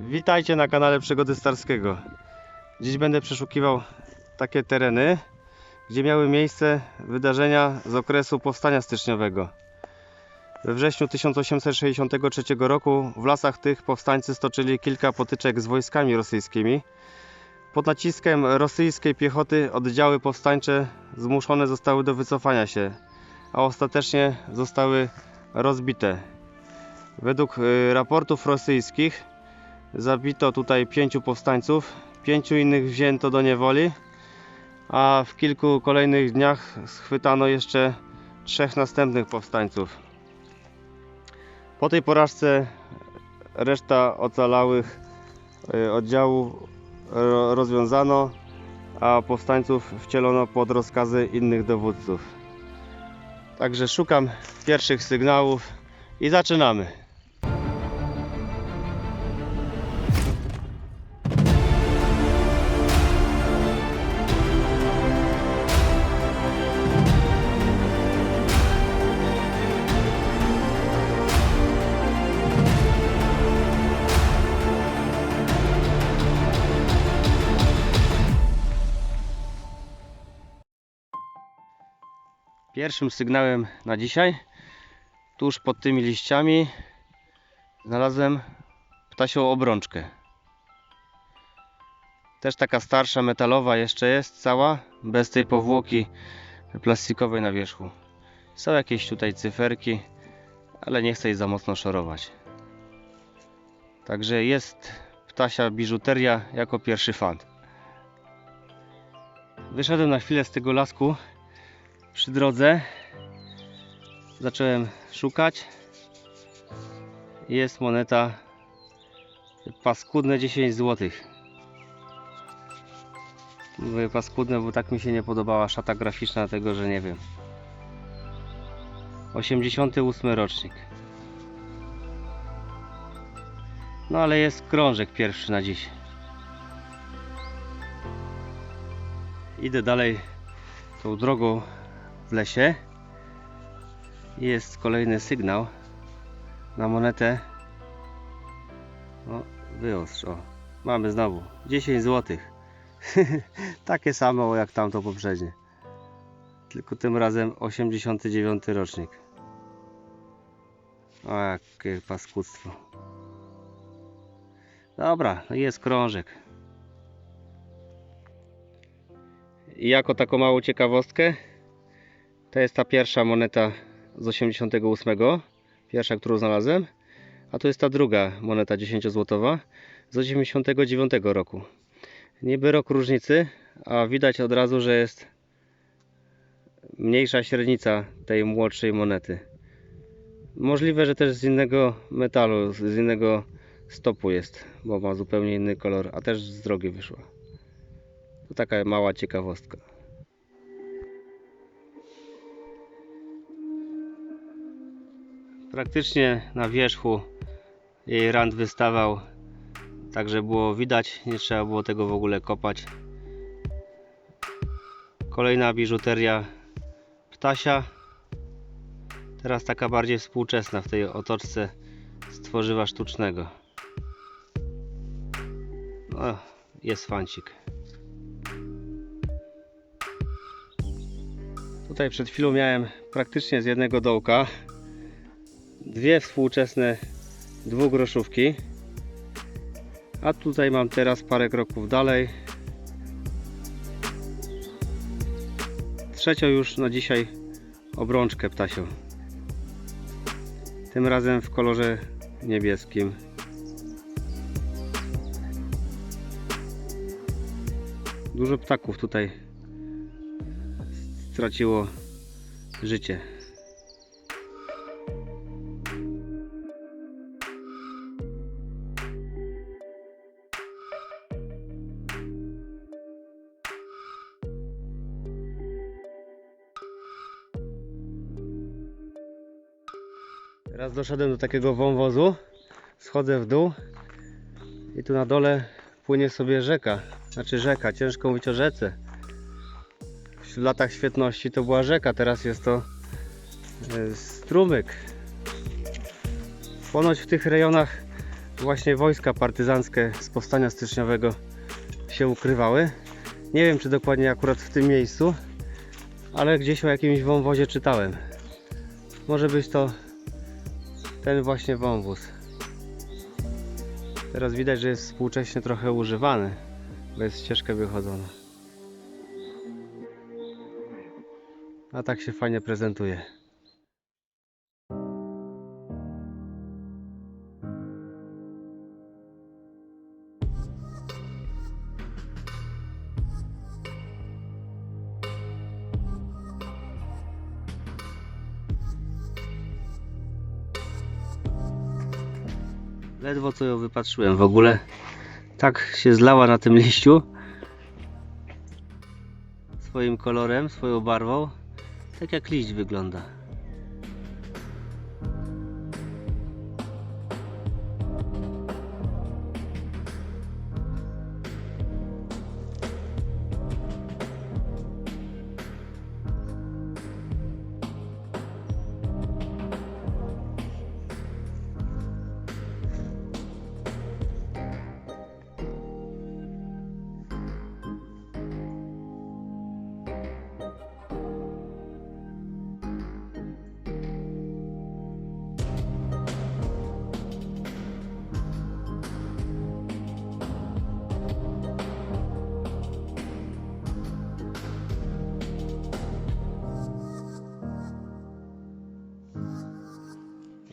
Witajcie na kanale Przygody Starskiego. Dziś będę przeszukiwał takie tereny, gdzie miały miejsce wydarzenia z okresu powstania styczniowego. We wrześniu 1863 roku w lasach tych powstańcy stoczyli kilka potyczek z wojskami rosyjskimi. Pod naciskiem rosyjskiej piechoty oddziały powstańcze zmuszone zostały do wycofania się, a ostatecznie zostały rozbite. Według y, raportów rosyjskich zabito tutaj pięciu powstańców, pięciu innych wzięto do niewoli, a w kilku kolejnych dniach schwytano jeszcze trzech następnych powstańców. Po tej porażce reszta ocalałych y, oddziałów ro- rozwiązano, a powstańców wcielono pod rozkazy innych dowódców. Także szukam pierwszych sygnałów i zaczynamy. Pierwszym sygnałem na dzisiaj, tuż pod tymi liściami, znalazłem ptasią obrączkę. Też taka starsza, metalowa jeszcze jest, cała, bez tej powłoki plastikowej na wierzchu. Są jakieś tutaj cyferki, ale nie chcę jej za mocno szorować. Także jest ptasia biżuteria jako pierwszy fan. Wyszedłem na chwilę z tego lasku przy drodze. Zacząłem szukać. Jest moneta paskudne 10 zł mówię paskudne bo tak mi się nie podobała szata graficzna tego że nie wiem. 88 rocznik. No ale jest krążek pierwszy na dziś. Idę dalej tą drogą w lesie. Jest kolejny sygnał na monetę. O, wyostrz, o mamy znowu 10 zł takie samo jak tamto poprzednie. Tylko tym razem 89 rocznik. O jakie paskudztwo. Dobra no jest krążek. I jako taką małą ciekawostkę to jest ta pierwsza moneta z 88, pierwsza, którą znalazłem. A to jest ta druga moneta 10 złotowa z 89 roku. Niby rok różnicy, a widać od razu, że jest mniejsza średnica tej młodszej monety. Możliwe, że też z innego metalu, z innego stopu jest, bo ma zupełnie inny kolor, a też z drogi wyszła. To taka mała ciekawostka. Praktycznie na wierzchu jej rand wystawał, także było widać, nie trzeba było tego w ogóle kopać. Kolejna biżuteria ptasia. Teraz taka bardziej współczesna w tej otoczce z tworzywa sztucznego. No, jest fancik. Tutaj przed chwilą miałem praktycznie z jednego dołka dwie współczesne dwugroszówki. A tutaj mam teraz parę kroków dalej. Trzecią już na dzisiaj obrączkę ptasią tym razem w kolorze niebieskim. Dużo ptaków tutaj straciło życie doszedłem do takiego wąwozu. Schodzę w dół i tu na dole płynie sobie rzeka. Znaczy rzeka, ciężko mówić o rzece. W latach świetności to była rzeka, teraz jest to e, strumyk. Ponoć w tych rejonach właśnie wojska partyzanckie z powstania styczniowego się ukrywały. Nie wiem, czy dokładnie akurat w tym miejscu, ale gdzieś o jakimś wąwozie czytałem. Może być to ten właśnie wąwóz. Teraz widać, że jest współcześnie trochę używany, bo jest ścieżkę wychodzona. A tak się fajnie prezentuje. Ledwo co ją wypatrzyłem w ogóle. Tak się zlała na tym liściu. Swoim kolorem, swoją barwą. Tak jak liść wygląda.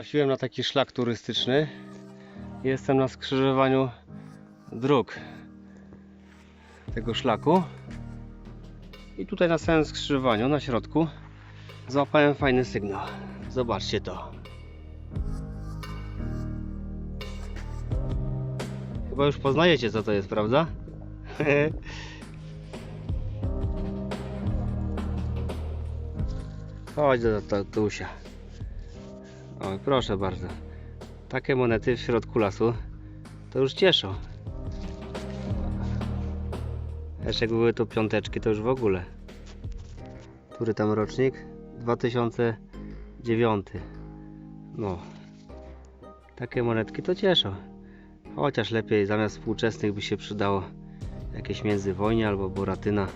Trafiłem na taki szlak turystyczny. Jestem na skrzyżowaniu dróg tego szlaku. I tutaj na samym skrzyżowaniu, na środku, złapałem fajny sygnał. Zobaczcie to. Chyba już poznajecie co to jest, prawda? Chodź do tatusia. O, proszę bardzo. Takie monety w środku lasu to już cieszą. Jeszcze jak były to piąteczki, to już w ogóle. Który tam rocznik? 2009. No. Takie monetki to cieszą. Chociaż lepiej zamiast współczesnych by się przydało jakieś międzywojnie albo boratyna.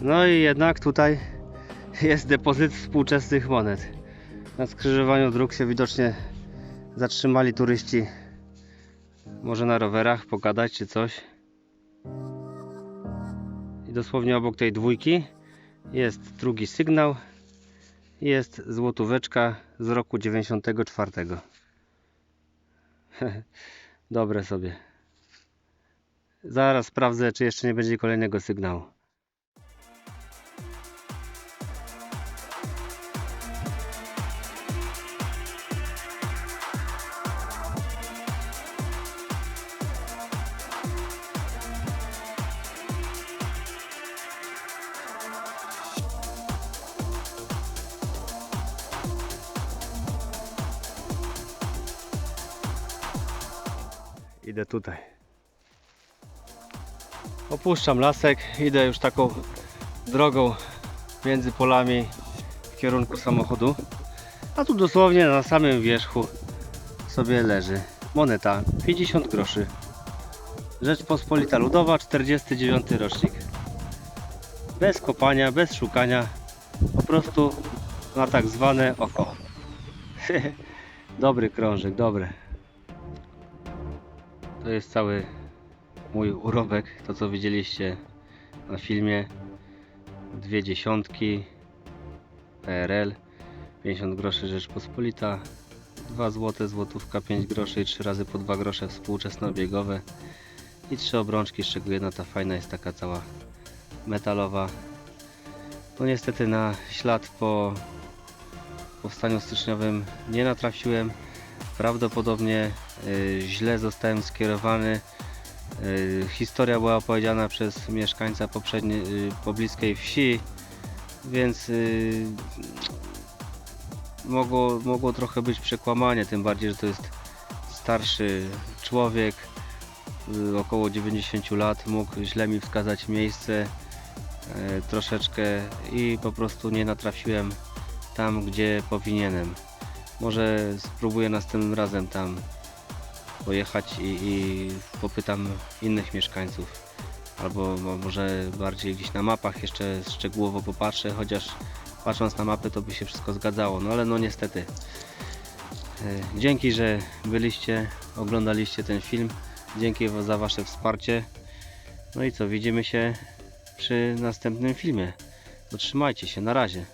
No i jednak tutaj jest depozyt współczesnych monet. Na skrzyżowaniu dróg się widocznie zatrzymali turyści. Może na rowerach pogadać czy coś. I dosłownie obok tej dwójki jest drugi sygnał. Jest złotóweczka z roku 94. Dobre sobie. Zaraz sprawdzę, czy jeszcze nie będzie kolejnego sygnału. Idę tutaj. Opuszczam lasek, idę już taką drogą między polami w kierunku samochodu. A tu dosłownie na samym wierzchu sobie leży moneta 50 groszy. Rzeczpospolita Ludowa, 49 rocznik. Bez kopania, bez szukania, po prostu na tak zwane oko. dobry krążek, dobre. To jest cały mój urobek, to co widzieliście na filmie. Dwie dziesiątki PRL, 50 groszy Rzeczpospolita, 2 złote złotówka, 5 groszy i 3 razy po 2 grosze współczesnobiegowe i trzy obrączki, z czego jedna ta fajna jest taka cała metalowa. No niestety na ślad po powstaniu styczniowym nie natrafiłem. Prawdopodobnie źle zostałem skierowany. Y, historia była opowiedziana przez mieszkańca poprzedniej, y, pobliskiej wsi, więc y, mogło, mogło trochę być przekłamanie, tym bardziej, że to jest starszy człowiek, y, około 90 lat, mógł źle mi wskazać miejsce y, troszeczkę i po prostu nie natrafiłem tam, gdzie powinienem. Może spróbuję następnym razem tam pojechać i, i popytam innych mieszkańców. Albo mo- może bardziej gdzieś na mapach jeszcze szczegółowo popatrzę, chociaż patrząc na mapy to by się wszystko zgadzało. No ale no niestety. E, Dzięki, że byliście, oglądaliście ten film. Dzięki za Wasze wsparcie. No i co, widzimy się przy następnym filmie. To trzymajcie się, na razie.